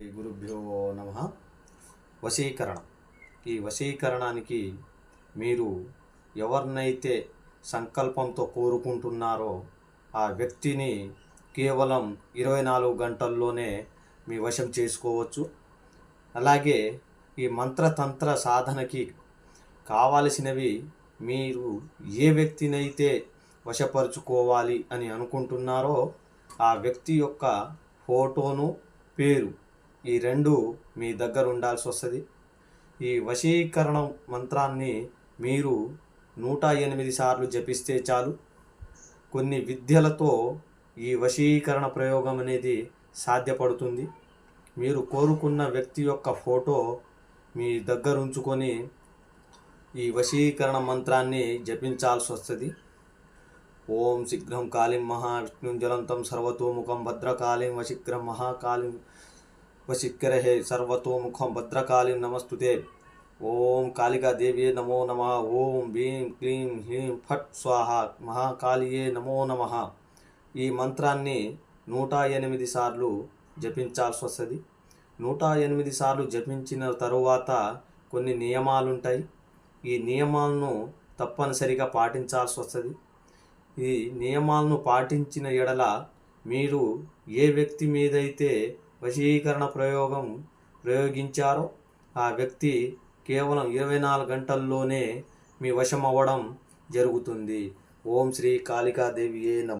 గురుభ్యో నమ. వశీకరణ. ఈ వశీకరణానికి మీరు ఎవరినైతే సంకల్పంతో కోరుకుంటున్నారో ఆ వ్యక్తిని కేవలం ఇరవై నాలుగు గంటల్లోనే మీ వశం చేసుకోవచ్చు. అలాగే ఈ మంత్రతంత్ర సాధనకి కావలసినవి మీరు ఏ వ్యక్తినైతే వశపరుచుకోవాలి అని అనుకుంటున్నారో ఆ వ్యక్తి యొక్క ఫోటోను పేరు ఈ రెండు మీ దగ్గర ఉండాల్సి వస్తుంది. ఈ వశీకరణ మంత్రాన్ని మీరు నూట ఎనిమిది సార్లు జపిస్తే చాలు. కొన్ని విద్యలతో ఈ వశీకరణ ప్రయోగం అనేది సాధ్యపడుతుంది. మీరు కోరుకున్న వ్యక్తి యొక్క ఫోటో మీ దగ్గర ఉంచుకొని ఈ వశీకరణ మంత్రాన్ని జపించాల్సి వస్తుంది. ఓం శీఘ్రం కాళీం మహావిష్ణుం జ్వలంతం సర్వతోముఖం భద్రకాళీం వశీఘ్రం మహాకాళీం వశీకరహే సర్వతోముఖం భద్రకాళి నమస్తుతే ఓం కాళికాదేవ్యే నమో నమ ఓం భీం క్లీం హ్రీం ఫట్ స్వాహ మహాకాళియే నమో నమ ఈ మంత్రాన్ని నూట ఎనిమిది సార్లు జపించాల్సి వస్తుంది. నూట ఎనిమిది సార్లు జపించిన తరువాత కొన్ని నియమాలు ఉంటాయి ఈ నియమాలను తప్పనిసరిగా పాటించాల్సి వస్తుంది. ఈ నియమాలను పాటించిన ఎడల మీరు ఏ వ్యక్తి మీదైతే వశీకరణ ప్రయోగం ప్రయోగించారో. ఆ వ్యక్తి కేవలం ఇరవై నాలుగు గంటల్లోనే మీ వశమవ్వడం జరుగుతుంది. ఓం శ్రీ కాళికాదేవి నమః.